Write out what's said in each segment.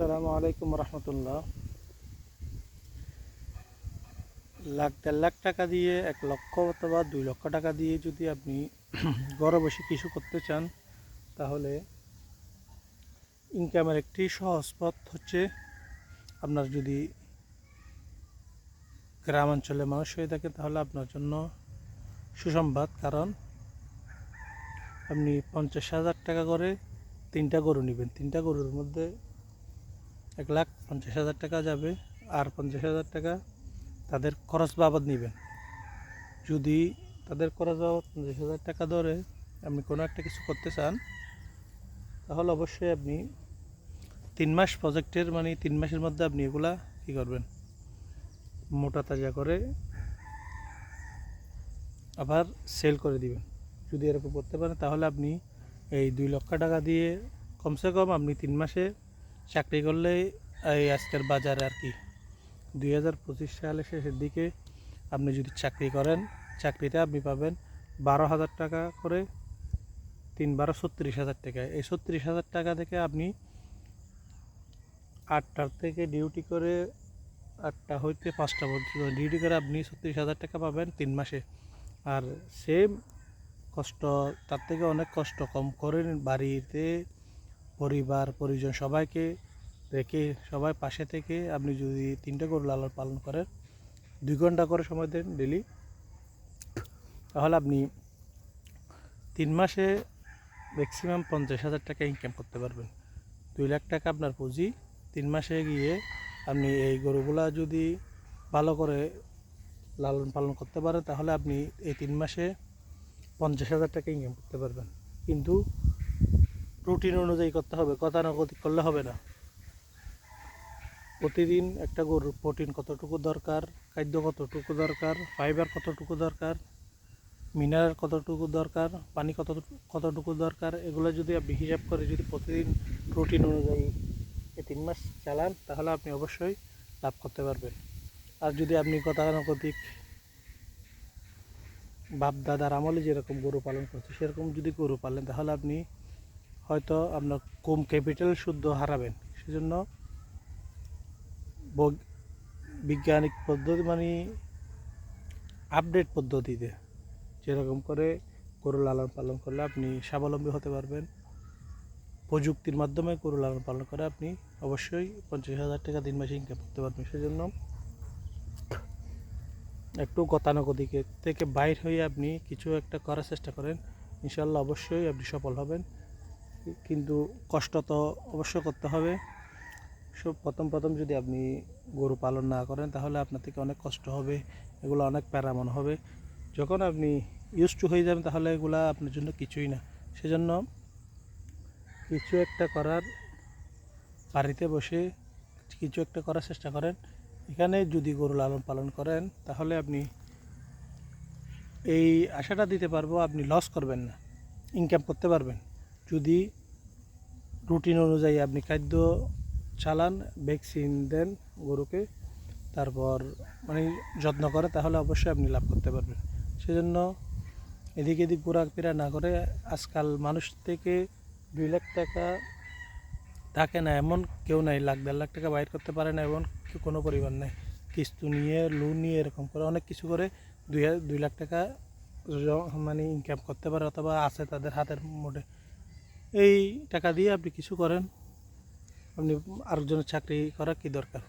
আসসালামু আলাইকুম রহমতুল্লাহ। লাখ দেড় লাখ টাকা দিয়ে এক লক্ষ অথবা দুই লক্ষ টাকা দিয়ে যদি আপনি ঘরে বসে কিছু করতে চান, তাহলে ইনকামের একটি সহজ পথ হচ্ছে আপনার যদি গ্রামাঞ্চলে মানুষ হয়ে থাকে, তাহলে আপনার জন্য সুসংবাদ। কারণ আপনি পঞ্চাশ হাজার টাকা করে তিনটা গরু নেবেন। তিনটা গরুর মধ্যে এক লাখ পঞ্চাশ হাজার টাকা যাবে, আর পঞ্চাশ হাজার টাকা তাদের খরচ বাবদ নেবেন। যদি তাদের খরচ বাবদ পঞ্চাশ হাজার টাকা ধরে আপনি কোনো একটা কিছু করতে চান, তাহলে অবশ্যই আপনি তিন মাস প্রজেক্টের মানে তিন মাসের মধ্যে আপনি এগুলা কী করবেন? মোটা তাজা করে আবার সেল করে দিবেন। যদি এরকম করতে পারেন, তাহলে আপনি এই দুই লক্ষ টাকা দিয়ে কমসে কম আপনি তিন মাসে চাকরি করলে এই আজকের বাজারে আর কি। দুই হাজার পঁচিশ সালের শেষের দিকে আপনি যদি চাকরি করেন, চাকরিতে আপনি পাবেন বারো হাজার টাকা করে তিন বারো ছত্রিশ হাজার টাকা। এই ছত্রিশ হাজার টাকা থেকে আপনি আটটার থেকে ডিউটি করে আটটা হইতে পাঁচটা পর্যন্ত ডিউটি করে আপনি ছত্রিশ হাজার টাকা পাবেন তিন মাসে। আর সেম কষ্ট, তার থেকে অনেক কষ্ট কম করে বাড়িতে পরিবার, পরিজন সবাইকে রেখে, সবাই পাশে থেকে আপনি যদি তিনটে গরু লালন পালন করেন, দুই ঘণ্টা করে সময় দেন ডেলি তাহলে আপনি তিন মাসে ম্যাক্সিমাম পঞ্চাশ হাজার টাকা ইনকাম করতে পারবেন। দুই লাখ টাকা আপনার পুঁজি, তিন মাসে গিয়ে আপনি এই গরুগুলা যদি ভালো করে লালন পালন করতে পারেন, তাহলে আপনি এই তিন মাসে পঞ্চাশ হাজার টাকা ইনকাম করতে পারবেন। কিন্তু রুটিন অনুযায়ী করতে হবে গতানুগতিক করলে হবে না। প্রতিদিন একটা গরুর প্রোটিন কতটুকু দরকার, খাদ্য কতটুকু দরকার ফাইবার কতটুকু দরকার মিনারেল কতটুকু দরকার, পানি কত কতটুকু দরকার, এগুলো যদি আপনি হিসাব করে যদি প্রতিদিন রুটিন অনুযায়ী এই তিন মাস চালান, তাহলে আপনি অবশ্যই লাভ করতে পারবেন। আর যদি আপনি গতানুগতিক বাপ দাদার আমলে যেরকম গরু পালন করছে, সেরকম যদি গরু পালেন, তাহলে আপনি হয়তো আপনার কম ক্যাপিটাল শুদ্ধ হারাবেন। সেজন্য বৈজ্ঞানিক পদ্ধতি মানে আপডেট পদ্ধতিতে যেরকম করে গরু লালন পালন করলে আপনি স্বাবলম্বী হতে পারবেন। প্রযুক্তির মাধ্যমে গরু লালন পালন করে আপনি অবশ্যই পঞ্চাশ হাজার টাকা তিন মাসে ইনকাম করতে পারবেন। সেজন্য একটু গতানুগতিক থেকে বাইর হয়ে আপনি কিছু একটা করার চেষ্টা করেন। ইনশাল্লাহ অবশ্যই আপনি সফল হবেন। কিন্তু কষ্ট তো অবশ্য করতে হবে। সব প্রথম প্রথম যদি আপনি গরু পালন না করেন, তাহলে আপনার থেকে অনেক কষ্ট হবে, এগুলো অনেক প্যারামন হবে। যখন আপনি ইউজ টু হয়ে যাবেন, তাহলে এগুলা আপনার জন্য কিছুই না। সেজন্য কিছু একটা করার বাড়িতে বসে কিছু একটা করার চেষ্টা করেন। এখানে যদি গরু লালন পালন করেন, তাহলে আপনি এই আশাটা দিতে পারব, আপনি লস করবেন না ইনকাম করতে পারবেন। যদি রুটিন অনুযায়ী আপনি খাদ্য চালান ভ্যাকসিন দেন গরুকে, তারপর মানে যত্ন করে, তাহলে অবশ্যই আপনি লাভ করতে পারবেন। সেজন্য এদিক এদিক ঘোরাফেরা না করে আজকাল মানুষ থেকে দুই লাখ টাকা থাকে না, এমন কেউ নাই, লাখ দেড় লাখ টাকা বাইর করতে পারে না, এমন কোনো পরিবার নাই। কিস্তু নিয়ে লোন নিয়ে এরকম করে অনেক কিছু করে দুই দুই লাখ টাকা মানে ইনকাম করতে পারে, অথবা আছে তাদের হাতের মোটে। এই টাকা দিয়ে আপনি কিছু করেন, আপনি আরেকজনের চাকরি করা কি দরকার?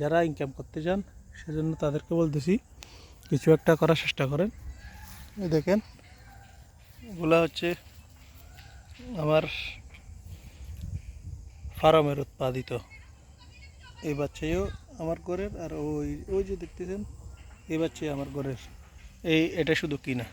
যারা ইনকাম করতে চান, সেজন্য তাদেরকে বলতেছি, কিছু একটা করার চেষ্টা করেন। দেখেন, এগুলা হচ্ছে আমার ফার্মের উৎপাদিত। এই বাচ্চাইও আমার ঘরের, আর ওই ওই যে দেখতেছেন, এই বাচ্চাই আমার ঘরের। এই, এটা শুধু কিনা।